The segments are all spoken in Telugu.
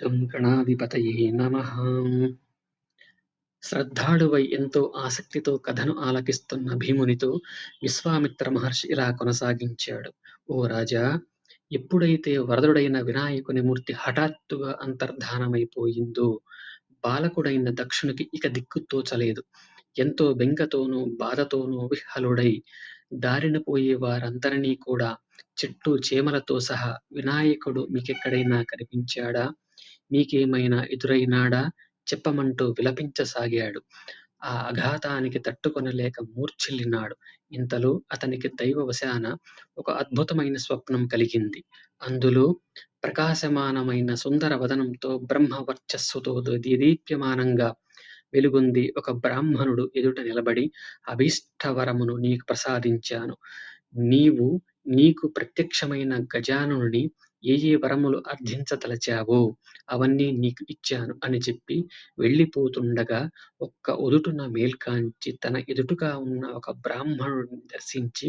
తం గణాధిపతయే నమ శ్రద్ధాళువై ఎంతో ఆసక్తితో కథను ఆలకిస్తున్న భీమునితో విశ్వామిత్ర మహర్షి ఇలా కొనసాగించాడు. ఓ రాజా! ఎప్పుడైతే వరదుడైన వినాయకుని మూర్తి హఠాత్తుగా అంతర్ధానమైపోయిందో, బాలకుడైన దక్షునికి ఇక దిక్కు తోచలేదు. ఎంతో బెంగతోనూ, బాధతోనూ విహలుడై దారిన పోయే వారందరినీ కూడా చెట్టు చేమలతో సహా వినాయకుడు మీకెక్కడైనా కనిపించాడా? మీకేమైనా ఎదురైనాడా? చెప్పమంటూ విలపించసాగాడు. ఆ ఆఘాతానికి తట్టుకొనలేక మూర్ఛిల్లినాడు. ఇంతలో అతనికి దైవవశాన ఒక అద్భుతమైన స్వప్నం కలిగింది. అందులో ప్రకాశమానమైన సుందర వదనంతో బ్రహ్మ వర్చస్సుతో దేదీప్యమానంగా వెలుగొంది ఒక బ్రాహ్మణుడు ఎదుట నిలబడి అభీష్టవరమును నీకు ప్రసాదించాను. నీవు నీకు ప్రత్యక్షమైన గజాననుని ఏ ఏ వరములు అర్థించదలచావో అవన్నీ నీకు ఇచ్చాను అని చెప్పి వెళ్ళిపోతుండగా ఒక్క ఒదుటున మేల్కాంచి తన ఎదుటుగా ఉన్న ఒక బ్రాహ్మణుడిని దర్శించి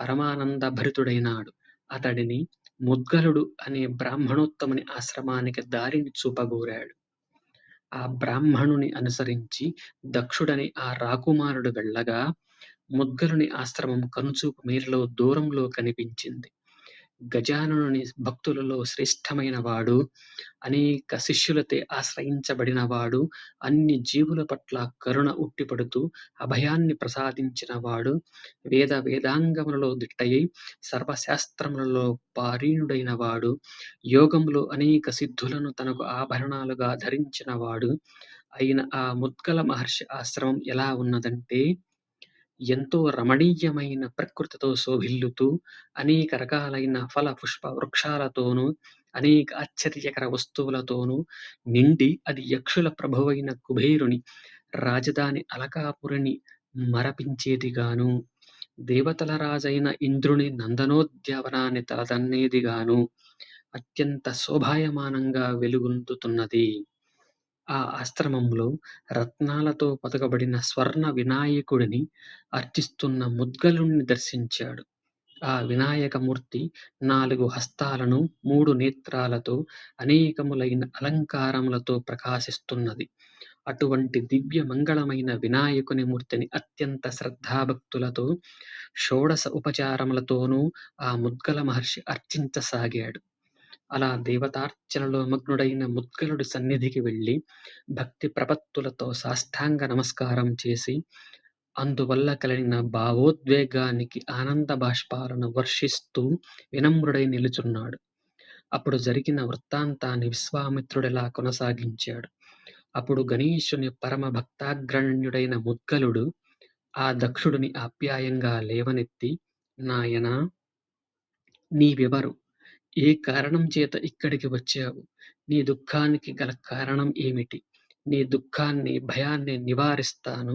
పరమానంద భరితుడైనాడు. అతడిని ముద్గలుడు అనే బ్రాహ్మణోత్తముని ఆశ్రమానికి దారిని చూపగోరాడు. ఆ బ్రాహ్మణుని అనుసరించి దక్షుడని ఆ రాకుమారుడు వెళ్ళగా ముద్గలుని ఆశ్రమం కనుచూపు మేరలో దూరంలో కనిపించింది. గజాననుని భక్తులలో శ్రేష్టమైన వాడు, అనేక శిష్యులచే ఆశ్రయించబడినవాడు, అన్ని జీవుల పట్ల కరుణ ఉట్టిపడుతూ అభయాన్ని ప్రసాదించినవాడు, వేద వేదాంగములలో దిట్టయి సర్వశాస్త్రములలో పారీణుడైన వాడు. యోగములో అనేక సిద్ధులను తనకు ఆభరణాలుగా ధరించినవాడు అయిన ఆ ముద్గల మహర్షి ఆశ్రమం ఎలా ఉన్నదంటే ఎంతో రమణీయమైన ప్రకృతితో శోభిల్లుతూ, అనేక రకాలైన ఫల పుష్ప వృక్షాలతోనూ, అనేక ఆశ్చర్యకర వస్తువులతోనూ నిండి అది యక్షుల ప్రభువైన కుబేరుని రాజధాని అలకాపురిని మరపించేదిగాను, దేవతల రాజైన ఇంద్రుని నందనోద్యావనాన్ని తలదన్నేదిగాను అత్యంత శోభాయమానంగా వెలుగొందుతున్నది. ఆ ఆశ్రమంలో రత్నాలతో పొదగబడిన స్వర్ణ వినాయకుడిని అర్చిస్తున్న ముద్గలుణ్ణి దర్శించాడు. ఆ వినాయకమూర్తి నాలుగు హస్తాలను, మూడు నేత్రాలతో, అనేకములైన అలంకారములతో ప్రకాశిస్తున్నది. అటువంటి దివ్య మంగళమైన వినాయకుని మూర్తిని అత్యంత శ్రద్ధాభక్తులతో, షోడశ ఉపచారములతోనూ ఆ ముద్గల మహర్షి అర్చించసాగాడు. అలా దేవతార్చనలో మగ్నుడైన ముద్గలుడి సన్నిధికి వెళ్ళి భక్తి ప్రపత్తులతో సాష్టాంగ నమస్కారం చేసి, అందువల్ల కలిగిన భావోద్వేగానికి ఆనంద బాష్పాలను వర్షిస్తూ వినమ్రుడై నిలుచున్నాడు. అప్పుడు జరిగిన వృత్తాంతాన్ని విశ్వామిత్రుడిలా కొనసాగించాడు. అప్పుడు గణేశుని పరమ భక్తాగ్రణ్యుడైన ముద్గలుడు ఆ దక్షుడిని ఆప్యాయంగా లేవనెత్తి, నాయనా! నీవెవరు? ఏ కారణం చేత ఇక్కడికి వచ్చావు? నీ దుఃఖానికి గల కారణం ఏమిటి? నీ దుఃఖాన్ని, భయాన్ని నివారిస్తాను.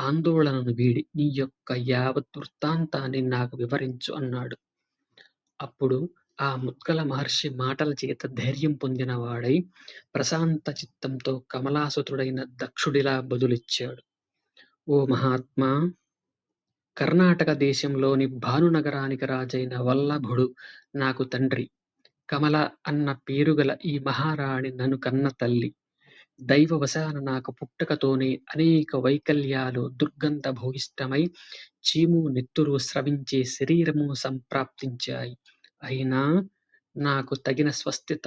ఆందోళనను వీడి నీ యొక్క యావత్ వృత్తాంతాన్ని నాకు వివరించు అన్నాడు. అప్పుడు ఆ ముత్కల మహర్షి మాటల చేత ధైర్యం పొందిన వాడై ప్రశాంత చిత్తంతో కమలాసుతుడైన దక్షుడిలా బదులిచ్చాడు. ఓ మహాత్మా! కర్ణాటక దేశంలోని భానునగరానికి రాజైన వల్లభుడు నాకు తండ్రి. కమల అన్న పేరుగల ఈ మహారాణి నన్ను కన్న తల్లి. దైవవశాన నాకు పుట్టకతోనే అనేక వైకల్యాలు దుర్గంధ భూయిష్టమై చీము, నెత్తురు స్రవించే శరీరము సంప్రాప్తించాయి. అయినా నాకు తగిన స్వస్థత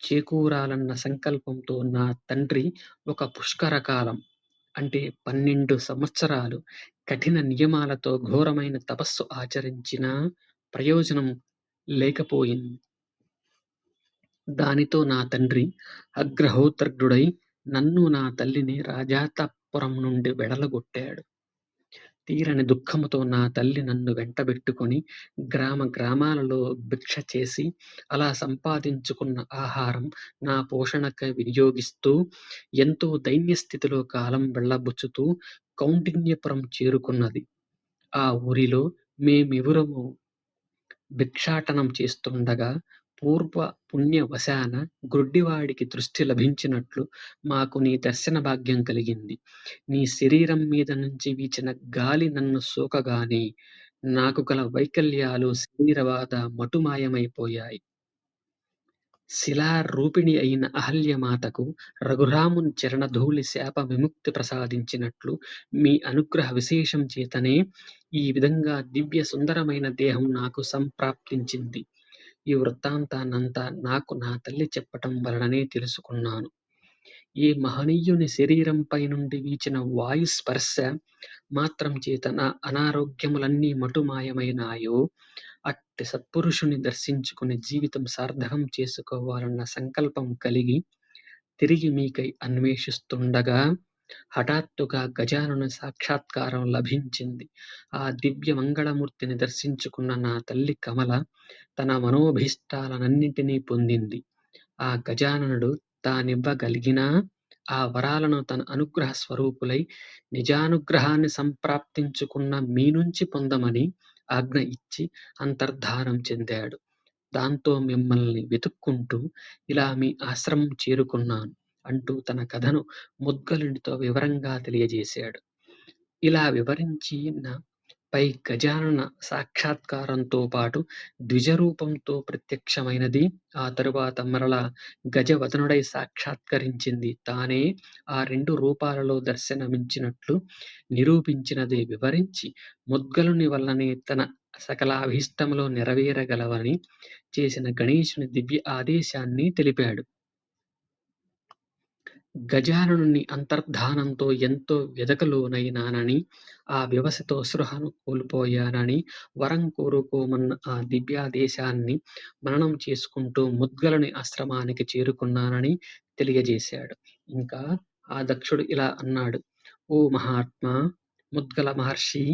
చేకూరాలన్న సంకల్పంతో నా తండ్రి ఒక పుష్కరకాలం అంటే పన్నెండు సంవత్సరాలు కఠిన నియమాలతో ఘోరమైన తపస్సు ఆచరించిన ప్రయోజనం లేకపోయింది. దానితో నా తండ్రి అగ్రహోత్రగ్రుడై నన్ను నా తల్లిని రాజాతపురం నుండి వెడలగొట్టాడు. తీరని దుఃఖముతో నా తల్లి నన్ను వెంటబెట్టుకొని గ్రామ గ్రామాలలో భిక్ష చేసి అలా సంపాదించుకున్న ఆహారం నా పోషణకై వినియోగిస్తూ ఎంతో దైన్యస్థితిలో కాలం వెళ్ళబుచ్చుతూ కౌండిన్యపురం చేరుకున్నది. ఆ ఊరిలో మేమివురము భిక్షాటనం చేస్తుండగా పూర్వ పుణ్యవశాన గ్రుడ్డివాడికి దృష్టి లభించినట్లు మాకు నీ దర్శన భాగ్యం కలిగింది. నీ శరీరం మీద నుంచి వీచిన గాలి నన్ను సోకగానే నాకు గల వైకల్యాలు శరీరవాద మటుమాయమైపోయాయి. శిలారూపిణి అయిన అహల్యమాతకు రఘురాముని చరణధూళి శాప విముక్తి ప్రసాదించినట్లు మీ అనుగ్రహ విశేషం చేతనే ఈ విధంగా దివ్య సుందరమైన దేహం నాకు సంప్రాప్తించింది. ఈ వృత్తాంతాన్నంతా నాకు నా తల్లి చెప్పటం వలననే తెలుసుకున్నాను. ఈ మహనీయుని శరీరంపై నుండి వీచిన వాయు స్పర్శ మాత్రం చేత నా అనారోగ్యములన్నీ మటుమాయమైనాయో అట్టి సత్పురుషుని దర్శించుకుని జీవితం సార్థకం చేసుకోవాలన్న సంకల్పం కలిగి తిరిగి మీకై అన్వేషిస్తుండగా హఠాత్తుగా గజానన సాక్షాత్కారం లభించింది. ఆ దివ్య మంగళమూర్తిని దర్శించుకున్న నా తల్లి కమల తన మనోభీష్టాలనన్నింటినీ పొందింది. ఆ గజాననుడు తానివ్వగలిగినా ఆ వరాలను తన అనుగ్రహ స్వరూపులై నిజానుగ్రహాన్ని సంప్రాప్తించుకున్న మీ నుంచి పొందమని ఆజ్ఞ ఇచ్చి అంతర్ధానం చెందాడు. దాంతో మిమ్మల్ని వెతుక్కుంటూ ఇలా మీ ఆశ్రమం చేరుకున్నాను అంటూ తన కథను ముద్గలునితో వివరంగా తెలియజేశాడు. ఇలా వివరించిన పై గజానన సాక్షాత్కారంతో పాటు ద్విజరూపంతో ప్రత్యక్షమైనది. ఆ తరువాత మరలా గజవదనుడై సాక్షాత్కరించింది తానే ఆ రెండు రూపాలలో దర్శనమించినట్లు నిరూపించినది వివరించి ముద్గలుని వల్లనే తన సకలాభీష్టములు నెరవేరగలవని చేసిన గణేశుని దివ్య ఆదేశాన్ని తెలిపాడు. గజాననుని అంతర్ధానంతో ఎంతో వెదకలోనైనానని ఆ వ్యవసితో సృహను కోల్పోయానని వరం కోరుకోమన్న ఆ దివ్యాదేశాన్ని మననం చేసుకుంటూ ముద్గలని ఆశ్రమానికి చేరుకున్నానని తెలియజేశాడు. ఇంకా ఆ దక్షుడు ఇలా అన్నాడు. ఓ మహాత్మా! ముద్గల మహర్షి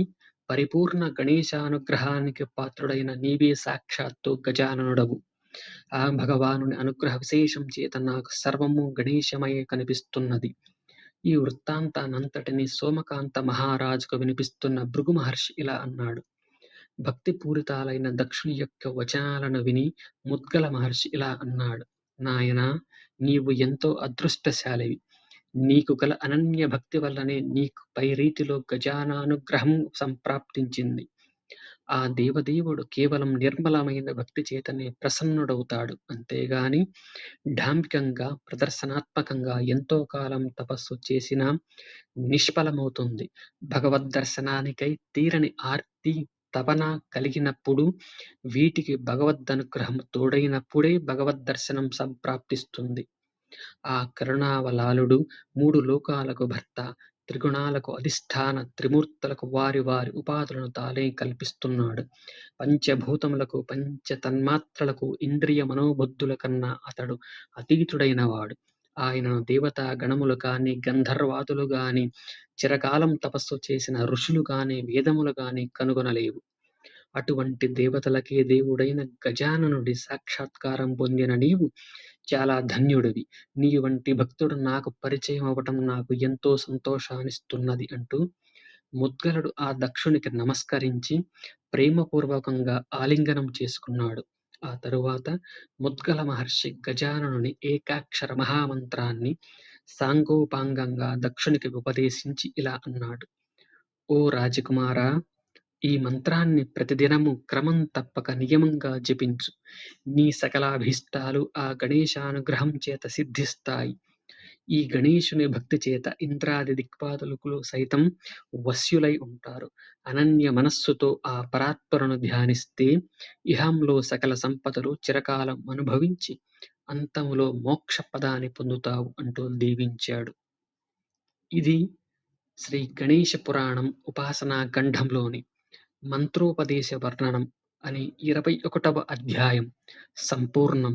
పరిపూర్ణ గణేశానుగ్రహానికి పాత్రుడైన నీవే సాక్షాత్తు గజాననుడవు. ఆ భగవానుని అనుగ్రహ విశేషం చేత నాకు సర్వము గణేశమయే కనిపిస్తున్నది. ఈ వృత్తాంతానంతటిని సోమకాంత మహారాజుకు వినిపిస్తున్న భృగు మహర్షి ఇలా అన్నాడు. భక్తిపూరితాలైన దక్షుని యొక్క వచనాలను విని ముద్గల మహర్షి ఇలా అన్నాడు. నాయనా! నీవు ఎంతో అదృష్టశాలివి. నీకు గల అనన్య భక్తి వల్లనే నీకు పై రీతిలో గజానానుగ్రహం సంప్రాప్తించింది. ఆ దేవదేవుడు కేవలం నిర్మలమైన భక్తి చేతనే ప్రసన్నుడవుతాడు. అంతేగాని డాంభికంగా, ప్రదర్శనాత్మకంగా ఎంతో కాలం తపస్సు చేసినా నిష్ఫలమవుతుంది. భగవద్ దర్శనానికై తీరని ఆర్తి, తపన కలిగినప్పుడు, వీటికి భగవదనుగ్రహం తోడైనప్పుడే భగవద్ దర్శనం సంప్రాప్తిస్తుంది. ఆ కరుణావలాలుడు మూడు లోకాలకు భర్త, త్రిగుణాలకు అధిష్ఠాన, త్రిమూర్తులకు వారి వారి ఉపాధులను తానే కల్పిస్తున్నాడు. పంచభూతములకు, పంచ తన్మాత్రలకు ఇంద్రియ మనోబుద్ధుల కన్నా అతడు అతీతుడైనవాడు. ఆయనను దేవతా గణములు కాని గంధర్వాదులు గాని, చిరకాలం తపస్సు చేసిన ఋషులు గాని, వేదములు గాని కనుగొనలేవు. అటువంటి దేవతలకే దేవుడైన గజాననుడి సాక్షాత్కారం పొందిన నీవు చాలా ధన్యుడివి. నీ వంటి భక్తుడు నాకు పరిచయం అవ్వటం నాకు ఎంతో సంతోషాన్నిస్తున్నది అంటూ ముద్గలుడు ఆ దక్షునికి నమస్కరించి ప్రేమపూర్వకంగా ఆలింగనం చేసుకున్నాడు. ఆ తరువాత ముద్గల మహర్షి గజాననుని ఏకాక్షర మహామంత్రాన్ని సాంగోపాంగంగా దక్షునికి ఉపదేశించి ఇలా అన్నాడు. ఓ రాజకుమారా! ఈ మంత్రాన్ని ప్రతిదినము క్రమం తప్పక నియమంగా జపించు. నీ సకలాభీష్టాలు ఆ గణేశానుగ్రహం చేత సిద్ధిస్తాయి. ఈ గణేశుని భక్తి చేత ఇంద్రాది దిక్పాదులకులు సైతం వశ్యులై ఉంటారు. అనన్య మనస్సుతో ఆ పరాత్పరను ధ్యానిస్తే ఇహంలో సకల సంపదలు చిరకాలం అనుభవించి అంతములో మోక్ష పదాన్ని పొందుతావు అంటూ దీవించాడు. ఇది శ్రీ గణేశ పురాణం ఉపాసనా ఖండంలోని మంత్రోపదేశ వర్ణనం అనే ఇరవై ఒకటవ అధ్యాయం సంపూర్ణం.